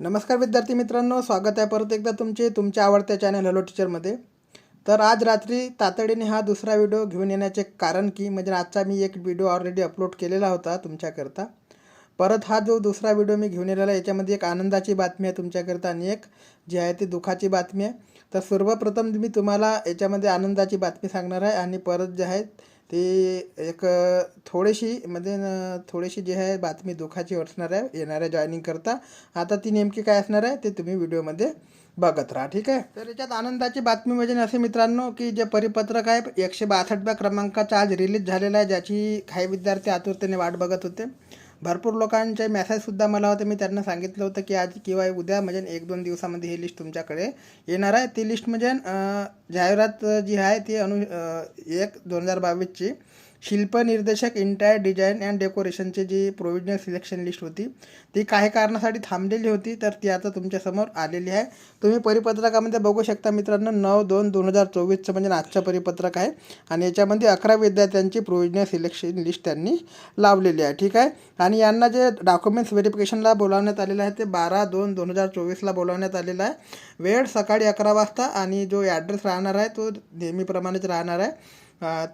नमस्कार विद्यार्थी मित्रांनो स्वागत आहे परत एकदा तुमचे तुमच्या आवडत्या चॅनल हॅलो टीचरमध्ये तर आज रात्री तातडीने हा दुसरा व्हिडिओ घेऊन येण्याचे कारण की म्हणजे आजचा मी एक व्हिडिओ ऑलरेडी अपलोड केलेला होता तुमच्याकरता. परत हा जो दुसरा व्हिडिओ मी घेऊन येलेला आहे याच्यामध्ये एक आनंदाची बातमी आहे तुमच्याकरता आणि एक जी आहे ती दुःखाची बातमी आहे. तर सर्वप्रथम मी तुम्हाला याच्यामध्ये आनंदाची बातमी सांगणार आहे आणि परत जे आहे ती एक थोडीशी म्हणजे न थोडीशी जी आहे बातमी दुःखाची असणार आहे येणाऱ्या जॉईनिंग करता. आता ती नेमकी काय असणार आहे ते तुम्ही व्हिडिओमध्ये बघत राहा ठीक आहे? तर याच्यात आनंदाची बातमी म्हणजे असे मित्रांनो की जे परिपत्रक आहे एकशे बासष्टव्या क्रमांकाचा आज रिलीज झालेला आहे ज्याची काही विद्यार्थी आतुरतेने वाट बघत होते. भरपूर लोकांचे मेसेजसुद्धा मला होते. मी त्यांना सांगितलं होतं की आज किंवा उद्या म्हणजे एक दोन दिवसामध्ये ही लिस्ट तुमच्याकडे येणार आहे. ती लिस्ट म्हणजे जाहिरात जी आहे ती अनु एक दोन हजार बावीसची. शिल्प निर्देशक इंटायर डिझाईन अँड डेकोरेशनचे जी प्रोविजनल सिलेक्शन लिस्ट होती ती काही कारणासाठी थांबलेली होती तर ती आता तुमच्यासमोर आलेली आहे. तुम्ही परिपत्रकामध्ये बघू शकता मित्रांनो नऊ दोन दोन हजार चोवीसचं म्हणजे आजचं परिपत्रक आहे. आणि याच्यामध्ये अकरा विद्यार्थ्यांची प्रोविजनल सिलेक्शन लिस्ट त्यांनी लावलेली आहे. ठीक आहे? आणि यांना जे डॉक्युमेंट्स व्हेरिफिकेशनला बोलावण्यात आलेलं आहे ते बारा दोन दोन हजार चोवीसला बोलावण्यात आलेलं आहे. वेळ सकाळी अकरा वाजता आणि जो ॲड्रेस राहणार आहे तो नेहमीप्रमाणेच राहणार आहे.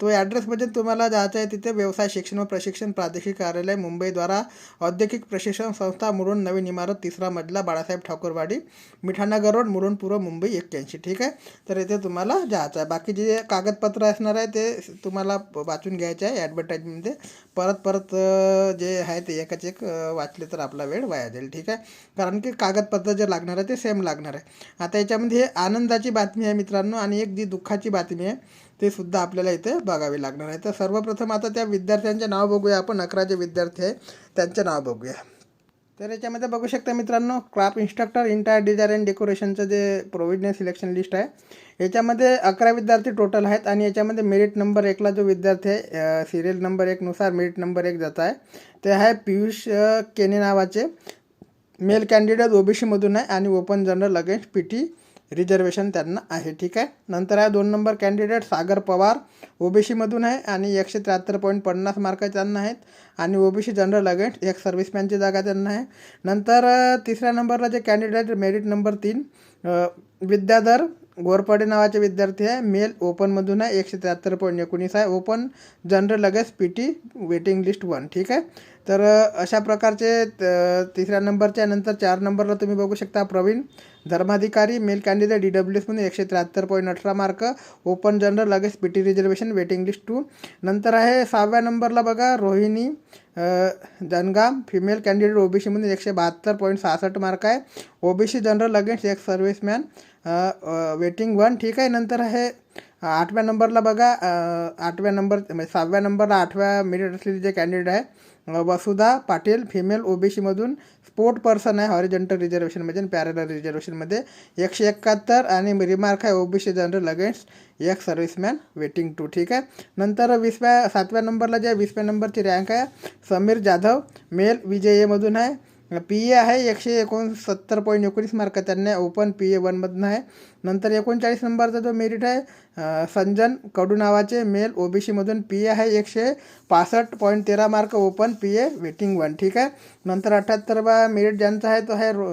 तो ॲड्रेस म्हणजे तुम्हाला जायचं आहे तिथे व्यवसाय शिक्षण व प्रशिक्षण प्रादेशिक कार्यालय मुंबईद्वारा औद्योगिक प्रशिक्षण संस्था मुरुण नवीन इमारत तिसरा मजला बाळासाहेब ठाकूरवाडी मिठानगर रोड मुरुण पूर्व मुंबई एक्क्याऐंशी. ठीक आहे? तर इथे तुम्हाला जायचं आहे. बाकी जे कागदपत्र असणार आहे ते तुम्हाला वाचून घ्यायचे आहे ॲडव्हर्टाईजमध्ये परत परत जे आहे ते एकाच एक वाचले तर आपला वेळ वाया जाईल. ठीक आहे? कारण की कागदपत्र जे लागणार आहे ते सेम लागणार आहे. आता याच्यामध्ये आनंदाची बातमी आहे मित्रांनो आणि एक जी दुःखाची बातमी आहे ते सुद्धा आपल्याला इथे बघावे लागणार आहे. तर सर्वप्रथम आता त्या विद्यार्थ्यांचे नाव बघूया. आपण अकरा जे विद्यार्थी आहे. त्यांचे नाव बघूया. तर याच्यामध्ये बघू शकता मित्रांनो craft instructor entire design and डेकोरेशनचं जे प्रोव्हिजनल सिलेक्शन लिस्ट आहे याच्यामध्ये अकरा विद्यार्थी टोटल आहेत आणि याच्यामध्ये मेरिट नंबर एकला जो विद्यार्थी आहे सिरियल नंबर एकनुसार मेरिट नंबर एक जात आहे. ते आहे पियुष केने नावाचे. मेल कॅन्डिडेट ओबीसीमधून आहे आणि open general against P T reservation त्यांना आहे ठीक आहे? नंतर आहे दोन नंबर कॅन्डिडेट सागर पवार. ओबीसीमधून आहे आणि एकशे त्र्याहत्तर पॉईंट पन्नास मार्क त्यांना आहेत. आणि ओबीसी जनरल अगेन्स्ट एक सर्व्हिसमॅनची जागा त्यांना आहे. नंतर तिसऱ्या नंबरला जे कॅन्डिडेट मेरिट नंबर तीन. विद्याधर गोरपडे नावाचे विद्यार्थी आहे. मेल ओपनमधून आहे. एकशे त्र्याहत्तर पॉईंट एकोणीस आहे. ओपन जनरल लगेच P T waiting list one ठीक आहे? तर अशा प्रकारचे त- तिसऱ्या नंबरच्या नंतर चार नंबरला तुम्ही बघू शकता. Pravin Dharmadhikari male candidate D W एसमध्ये एकशे त्र्याहत्तर पॉईंट अठरा मार्क ओपन जनरल लगेच P T reservation waiting list two नंतर आहे सहाव्या नंबरला बघा रोहिणी जनगाम फिमेल कॅन्डिडेट ओबीसीमधून एकशे बहात्तर पॉईंट सहासष्ट मार्क आहे. ओबीसी जनरल अगेन्स्ट एक सर्व्हिसमॅन वेटिंग वन ठीक आहे नंतर आहे आठव्या नंबरला बघा आठव्या नंबर म्हणजे सहाव्या नंबरला आठव्या मेरिट असलेले जे कॅन्डिडेट आहे वसुधा पाटील फिमेल ओबीसीमधून स्पोर्ट पर्सन आहे हॉरिजेंटल रिझर्वेशनमध्ये आणि पॅरेलर रिझर्वेशनमध्ये एकशे एकाहत्तर आणि रिमार्क आहे ओबीसी जनरल अगेन्स्ट एक सर्व्हिसमॅन वेटिंग टू ठीक आहे? नंतर वीसव्या सातव्या नंबरला जे वीसव्या नंबरची रँक आहे समीर जाधव मेल विजय एमधून आहे. पी ए आहे एकशे एकोणसत्तर पॉईंट एकोणीस मार्क त्यांना ओपन पी ए वनमधनं आहे. नंतर एकोणचाळीस नंबरचा जो मेरिट आहे संजन कडू नावाचे mail O B सीमधून P A आहे एकशे पासष्ट पॉईंट तेरा mark open P A waiting one ठीक आहे? नंतर अठ्ठ्याहत्तरवा मेरिट ज्यांचा आहे तो आहे row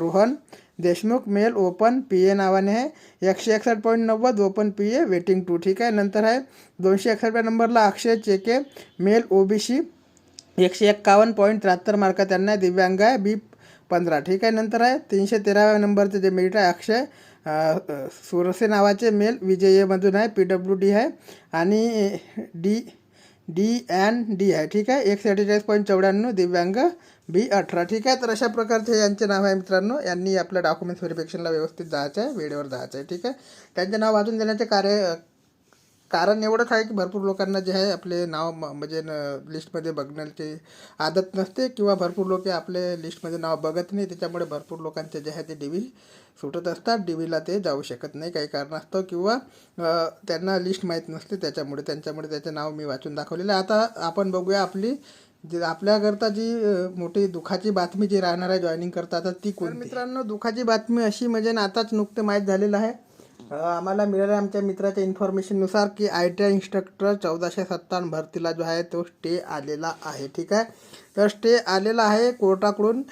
Rohan Deshmukh male open P A नावाने आहे. एकशे एकसष्ट पॉईंट नव्वद open P A waiting two ठीक आहे? नंतर आहे दोनशे एकसष्ट नंबरला Akshay Cheke male O B C एकशे एक्कावन्न पॉईंट त्र्याहत्तर मार्क त्यांना आहे. दिव्यांग आहे. बी पंधरा. ठीक आहे नंतर आहे. तीनशे तेराव्या नंबरचे जे मेरिट आहे अक्षय सुरसे नावाचे मेल विजयमधून आहे. पी डब्ल्यू डी आहे. आणि डी डी एन डी आहे. ठीक आहे एकशे अठ्ठेचाळीस पॉईंट चौऱ्याण्णव दिव्यांग बी अठरा. ठीक आहे तर अशा प्रकारचे यांचे नाव आहे मित्रांनो. यांनी आपल्या डॉक्युमेंट्स व्हेरिफिकेशनला व्यवस्थित जायचं आहे वेळेवर जायचं आहे. ठीक आहे त्यांचे नाव वाचून देण्याचे कार्य कारण एवढंच आहे की भरपूर लोकांना जे आहे आपले नाव म- म्हणजे न लिस्टमध्ये बघण्याची आदत नसते किंवा भरपूर लोक आपले लिस्टमध्ये नाव बघत नाही. त्याच्यामुळे भरपूर लोकांचे जे आहे ते डी व्ही सुटत असतात. डी व्हीला ते जाऊ शकत नाही. काही कारणास्तव किंवा त्यांना लिस्ट माहीत नसते. त्याच्यामुळे त्यांच्यामुळे त्याचं नाव मी वाचून दाखवलेलं आहे. आता आपण बघूया आपली जे आपल्याकरता जी मोठी दुःखाची बातमी जी राहणार आहे जॉईनिंग करता आता ती कोण मित्रांनो दुःखाची बातमी अशी म्हणजे ना आताच नुकतं माहीत झालेलं आहे. आम्हाला मिळाल्या आमच्या मित्राच्या इन्फॉर्मेशननुसार की आय टी आय इन्स्ट्रक्टर चौदाशे सत्तावन्न भरतीला जो आहे तो स्टे आलेला आहे ठीक आहे? तर स्टे आलेला आहे कोर्टाकडून.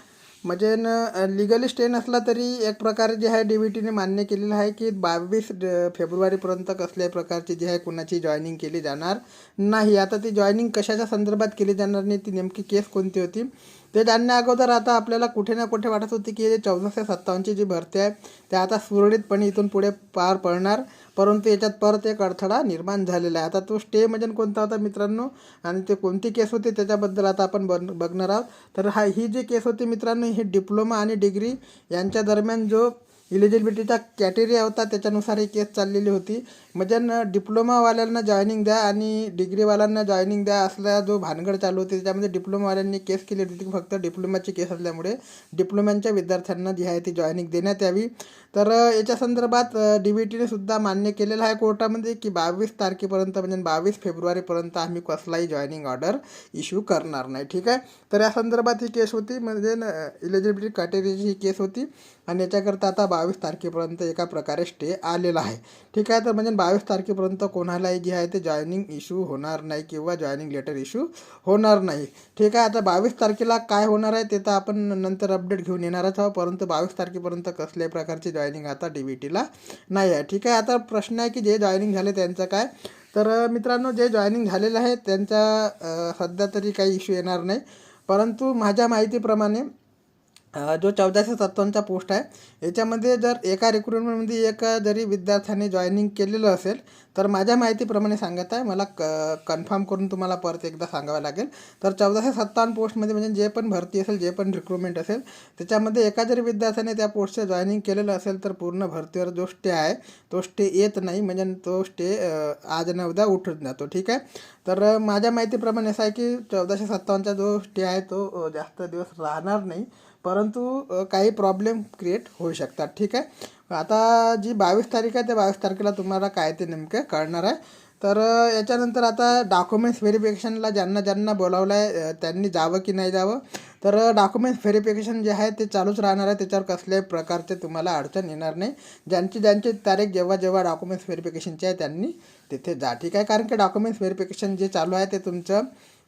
म्हणजे न लिगली स्टे नसला तरी एक प्रकारे जे आहे डी व्ही टीने मान्य केलेलं आहे की बावीस फेब्रुवारीपर्यंत कसल्याही प्रकारची जी आहे कुणाची जॉईनिंग केली जाणार नाही. आता ती जॉईनिंग कशाच्या संदर्भात केली जाणार नाही ती नेमकी केस कोणती होती? ते जाणण्या अगोदर आता आपल्याला कुठे ना कुठे वाटत होती की जे चौदाशे सत्तावन्नची जी भरती आहे ते आता सुरळीतपणे इथून पुढे पार पडणार. परंतु याच्यात परत एक अडथळा निर्माण झालेला आहे. आता तो स्टे म्हणजे कोणता होता मित्रांनो? आणि ते कोणती केस होती त्याच्याबद्दल आता आपण बन बघणार आहोत. तर हा ही जी केस होती मित्रांनो ही डिप्लोमा आणि डिग्री यांच्या दरम्यान जो इलिजिबिलिटीचा कॅटेरिया होता त्याच्यानुसार ही केस चाललेली होती. म्हणजे न डिप्लोमावाल्यांना जॉईनिंग द्या आणि डिग्रीवाल्यांना जॉईनिंग द्या असला जो भानगड चालू होती त्याच्यामध्ये डिप्लोमावाल्यांनी केस केली होती. फक्त डिप्लोमाची केस असल्यामुळे डिप्लोम्यांच्या विद्यार्थ्यांना जी आहे ती जॉईनिंग देण्यात यावी. तर याच्या संदर्भात डी बी टीने सुद्धा मान्य केलेलं आहे कोर्टामध्ये की बावीस तारखेपर्यंत म्हणजे बावीस फेब्रुवारीपर्यंत आम्ही कसलाही जॉईनिंग ऑर्डर इश्यू करणार नाही. ठीक आहे? तर या संदर्भात ही केस होती. म्हणजे इलिजिबिलिटी कॅटेगरीची ही केस होती. आणि याच्याकरता आता बावीस तारखेपर्यंत एका प्रकारे स्टे आलेला आहे. ठीक आहे तर म्हणजे बावीस तारखेपर्यंत कोणालाही जे आहे ते जॉईनिंग इश्यू होणार नाही किंवा जॉईनिंग लेटर इश्यू होणार नाही. ठीक आहे आता बावीस तारखेला काय होणार आहे ते तर आपण नंतर अपडेट घेऊन येणारच आहोत परंतु बावीस तारखेपर्यंत कसल्याही प्रकारची जॉईनिंग आता डी बी टीला नाही आहे. ठीक आहे आता प्रश्न आहे की जे जॉईनिंग झाले त्यांचं काय? तर मित्रांनो जे जॉईनिंग झालेलं आहे त्यांचा सध्या तरी काही इश्यू येणार नाही. परंतु माझ्या माहितीप्रमाणे जो चौदाशे सत्तावन्नचा पोस्ट आहे याच्यामध्ये जर एका रिक्रुटमेंटमध्ये एका जरी विद्यार्थ्याने जॉईनिंग केलेलं असेल तर माझ्या माहितीप्रमाणे सांगत आहे. मला क कन्फर्म करून तुम्हाला परत एकदा सांगावं लागेल. तर चौदाशे सत्तावन्न पोस्टमध्ये म्हणजे जे पण भरती असेल जे पण रिक्रुटमेंट असेल त्याच्यामध्ये एका जरी विद्यार्थ्याने त्या पोस्टचं जॉईनिंग केलेलं असेल तर पूर्ण भरतीवर जो स्टे आहे तो स्टे येत नाही. म्हणजे तो स्टे आज न उद्या उठून जातो. ठीक आहे? तर माझ्या माहितीप्रमाणे असं आहे की चौदाशे सत्तावन्नचा जो स्टे आहे तो जास्त दिवस राहणार नाही. परंतु काही प्रॉब्लेम क्रिएट होऊ शकतात. ठीक आहे? आता जी बावीस तारीख आहे त्या बावीस तारखेला तुम्हाला काय ते नेमकं कळणार आहे. तर याच्यानंतर आता डॉक्युमेंट्स व्हेरिफिकेशनला ज्यांना ज्यांना बोलावलं आहे त्यांनी जावं की नाही जावं? तर डॉक्युमेंट्स व्हेरिफिकेशन जे आहे ते चालूच राहणार आहे. त्याच्यावर कसल्याही प्रकारचे तुम्हाला अडचण येणार नाही. ज्यांची ज्यांची तारीख जेव्हा जेव्हा डॉक्युमेंट्स व्हेरिफिकेशनची आहे त्यांनी तिथे जा. ठीक आहे? कारण की डॉक्युमेंट्स व्हेरिफिकेशन जे चालू आहे ते तुमचं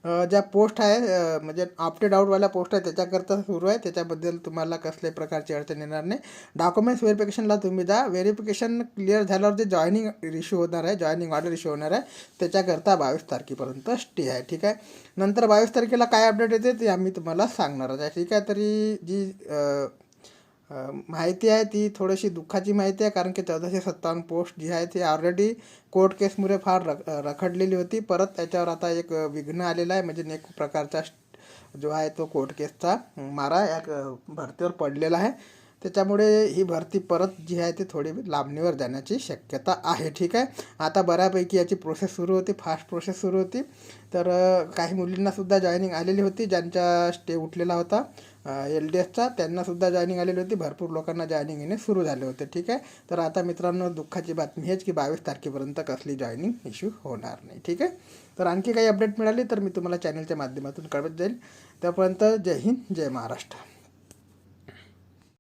ज्या पोस्ट आहे म्हणजे ऑप्टेड आउटवाल्या पोस्ट आहे त्याच्याकरता सुरू आहे. त्याच्याबद्दल तुम्हाला कसल्याही प्रकारची अडचण येणार नाही. डॉक्युमेंट्स व्हेरिफिकेशनला तुम्ही जा. व्हेरिफिकेशन क्लिअर झाल्यावर जे जॉईनिंग इश्यू होणार आहे जॉईनिंग ऑर्डर इश्यू होणार आहे त्याच्याकरता बावीस तारखेपर्यंत स्टे आहे. ठीक आहे? नंतर बावीस तारखेला काय अपडेट येते ते आम्ही तुम्हाला सांगणारच आहे. ठीक आहे? तरी जी माहिती आहे ती थोडीशी दुःखाची माहिती आहे कारण की चौदाशे सत्तावन्न पोस्ट जी आहे ती ऑलरेडी कोर्ट केसमुळे फार रख रखडलेली होती. परत त्याच्यावर आता एक विघ्न आलेला आहे. म्हणजे एक प्रकारचा जो आहे तो कोर्ट केसचा मारा या भरतीवर पडलेला आहे. त्याच्यामुळे ही भरती परत जी आहे ती थोडी लांबणीवर जाण्याची शक्यता आहे. ठीक आहे? आता बऱ्यापैकी याची प्रोसेस सुरू होती. फास्ट प्रोसेस सुरू होती. तर काही मुलींनासुद्धा जॉईनिंग आलेली होती. ज्यांचा स्टे उठलेला होता. एल डी एसचा त्यांनासुद्धा जॉईनिंग आलेली होती. भरपूर लोकांना जॉईनिंग येणे सुरू झाले होते. ठीक आहे? तर आता मित्रांनो दुःखाची बातमी हेच की बावीस तारखेपर्यंत कसली जॉईनिंग इश्यू होणार नाही. ठीक आहे? तर आणखी काही अपडेट मिळाली तर मी तुम्हाला चॅनलच्या माध्यमातून कळवत जाईल. त्यापर्यंत जय हिंद जय महाराष्ट्र.